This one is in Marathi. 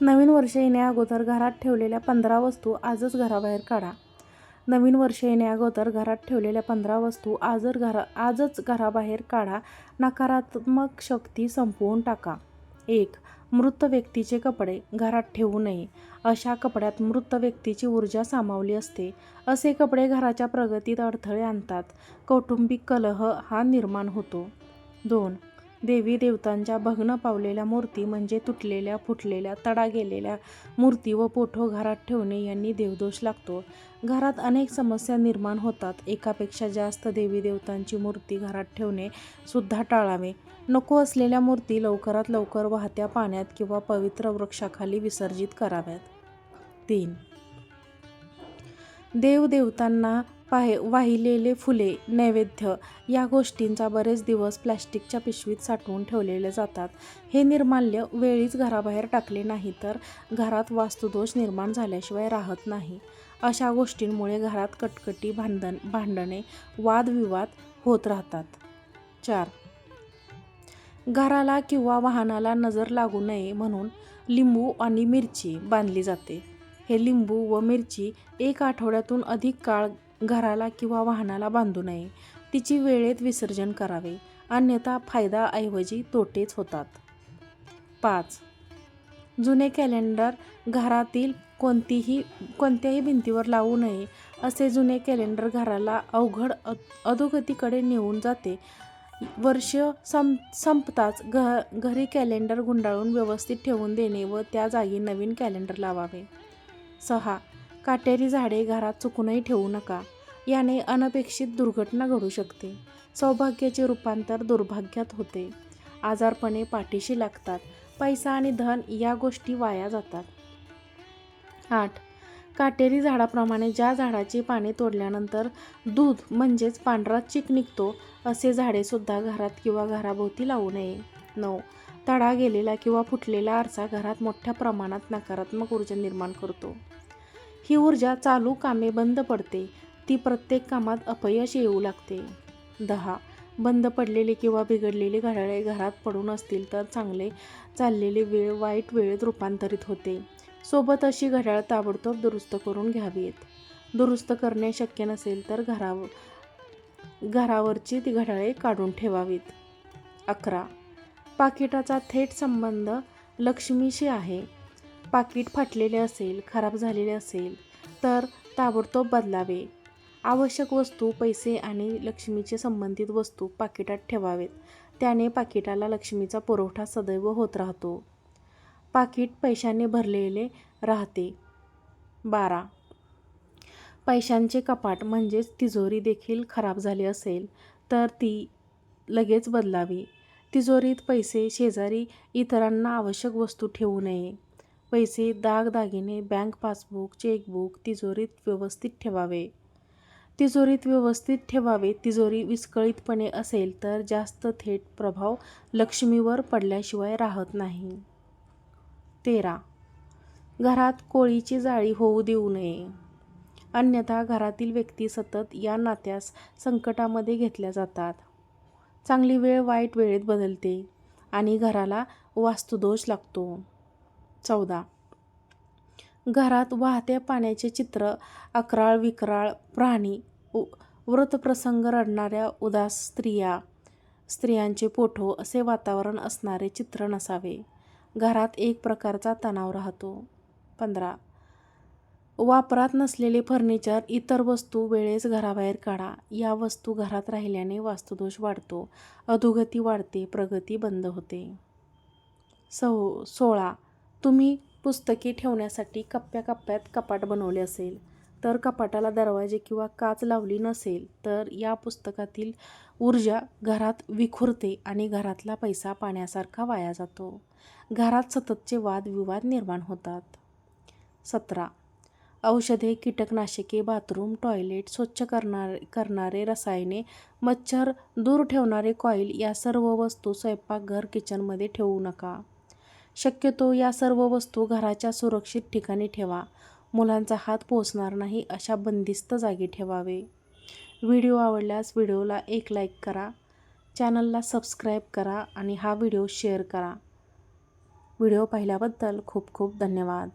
नवीन वर्ष येण्याअगोदर घरात ठेवलेल्या पंधरा वस्तू आजच घराबाहेर काढा. नवीन वर्ष येण्याअगोदर घरात ठेवलेल्या पंधरा वस्तू आजच घरा आजच घराबाहेर काढा. नकारात्मक शक्ती संपवून टाका. एक मृत व्यक्तीचे कपडे घरात ठेवू नये. अशा कपड्यात मृत व्यक्तीची ऊर्जा सामावली असते. असे कपडे घराच्या प्रगतीत अडथळे आणतात. कौटुंबिक कलह हा निर्माण होतो. दोन देवी देवतांच्या भग्न पावलेल्या मूर्ती म्हणजे तुटलेल्या फुटलेल्या तडा गेलेल्या मूर्ती व पोठो घरात ठेवणे यांनी देवदोष लागतो. घरात अनेक समस्या निर्माण होतात. एकापेक्षा जास्त देवी देवतांची मूर्ती घरात ठेवणे सुद्धा टाळावे. नको असलेल्या मूर्ती लवकरात लवकर वाहत्या पाण्यात किंवा पवित्र वृक्षाखाली विसर्जित कराव्यात. तीन. देवदेवतांना पाहे वाहिलेले फुले नैवेद्य या गोष्टींचा बरेच दिवस प्लॅस्टिकच्या पिशवीत साठवून ठेवलेले जातात. हे निर्माल्य वेळीच घराबाहेर टाकले नाही तर घरात वास्तुदोष निर्माण झाल्याशिवाय राहत नाही. अशा गोष्टींमुळे घरात कटकटी भांडण भांडणे वादविवाद होत राहतात. चार. घराला किंवा वाहनाला नजर लागू नये म्हणून लिंबू आणि मिरची बांधली जाते. हे लिंबू व मिरची एक आठवड्यातून अधिक काळ घराला किंवा वाहनाला बांधू नये. तिची वेळेत विसर्जन करावे. अन्यथा फायदाऐवजी तोटेच होतात. पाच. जुने कॅलेंडर घरातील कोणतीही कोणत्याही भिंतीवर लावू नये. असे जुने कॅलेंडर घराला अवघड अ अधोगतीकडे नेऊन जाते. वर्ष सं संपताच घ घरी कॅलेंडर गुंडाळून व्यवस्थित ठेवून देणे व त्या जागी नवीन कॅलेंडर लावावे. सहा. काटेरी झाडे घरात चुकूनही ठेवू नका. याने अनपेक्षित दुर्घटना घडू शकते. सौभाग्याचे रूपांतर दुर्भाग्यात होते. आजारपणे पाठीशी लागतात. पैसा आणि धन या गोष्टी वाया जातात. आठ. काटेरी झाडाप्रमाणे ज्या झाडाची पाने तोडल्यानंतर दूध म्हणजेच पांढरा चिक निघतो असे झाडेसुद्धा घरात किंवा घराभोवती लावू नये. नऊ. तडा गेलेला किंवा फुटलेला आरसा घरात मोठ्या प्रमाणात नकारात्मक ऊर्जा निर्माण करतो. ही ऊर्जा चालू कामे बंद पडते. ती प्रत्येक कामात अपयश येऊ लागते. दहा. बंद पडलेले किंवा बिघडलेले घड्याळे घरात पडून असतील तर चांगले चाललेले वेळ वाईट वेळेत रूपांतरित होते. सोबत अशी घड्याळ ताबडतोब दुरुस्त करून घ्यावीत. दुरुस्त करणे शक्य नसेल तर घरावर घरावरची ती घड्याळे काढून ठेवावीत. अकरा. पाकिटाचा थेट संबंध लक्ष्मीशी आहे. पाकिट फाटलेले असेल खराब झालेले असेल तर ताबडतोब बदलावे. आवश्यक वस्तू पैसे आणि लक्ष्मीचे संबंधित वस्तू पाकिटात ठेवावेत. त्याने पाकिटाला लक्ष्मीचा पुरवठा सदैव होत राहतो. पाकिट पैशाने भरलेले राहते. बारा. पैशांचे कपाट म्हणजेच तिजोरी देखील खराब झाली असेल तर ती लगेच बदलावी. तिजोरीत पैसे शेजारी इतरांना आवश्यक वस्तू ठेवू नये. पैसे दागदागिने बँक पासबुक चेकबुक तिजोरीत व्यवस्थित ठेवावे. तिजोरीत व्यवस्थित ठेवावे तिजोरी विस्कळीतपणे असेल तर जास्त थेट प्रभाव लक्ष्मीवर पडल्याशिवाय राहत नाही. तेरा. घरात कोळीची जाळी होऊ देऊ नये. अन्यथा घरातील व्यक्ती सतत या नात्यास संकटामध्ये घेतल्या जातात. चांगली वेळ वाईट वेळेत बदलते आणि घराला वास्तुदोष लागतो. चौदा. घरात वाहत्या पाण्याचे चित्र अकराळ विकराळ प्राणी उ व्रतप्रसंग रडणाऱ्या उदास स्त्रिया स्त्रियांचे पोठो असे वातावरण असणारे चित्र नसावे. घरात एक प्रकारचा तणाव राहतो. पंधरा. वापरात नसलेले फर्निचर इतर वस्तू वेळेस घराबाहेर काढा. या वस्तू घरात राहिल्याने वास्तुदोष वाढतो. अधोगती वाढते प्रगती बंद होते. सो सोळा. तुम्ही पुस्तके ठेवण्यासाठी कप्प्या कप्प्यात कपाट बनवले असेल तर कपाटाला दरवाजे किंवा काच लावली नसेल तर या पुस्तकातील ऊर्जा घरात विखुरते आणि घरातला पैसा पाण्यासारखा वाया जातो. घरात सततचे वादविवाद निर्माण होतात. सतरा. औषधे कीटकनाशके बाथरूम टॉयलेट स्वच्छ करणार करणारे रसायने मच्छर दूर ठेवणारे कॉईल या सर्व वस्तू स्वयंपाकघर किचनमध्ये ठेवू नका. शक्यतो या सर्व वस्तू घराच्या सुरक्षित ठिकाणी ठेवा. मुलांचा हात पोचणार नाही अशा बंदिस्त जागी ठेवावे. व्हिडिओ आवडल्यास व्हिडिओला एक लाईक करा. चॅनलला सबस्क्राईब करा आणि हा व्हिडिओ शेअर करा. व्हिडिओ पाहिल्याबद्दल खूप खूप धन्यवाद.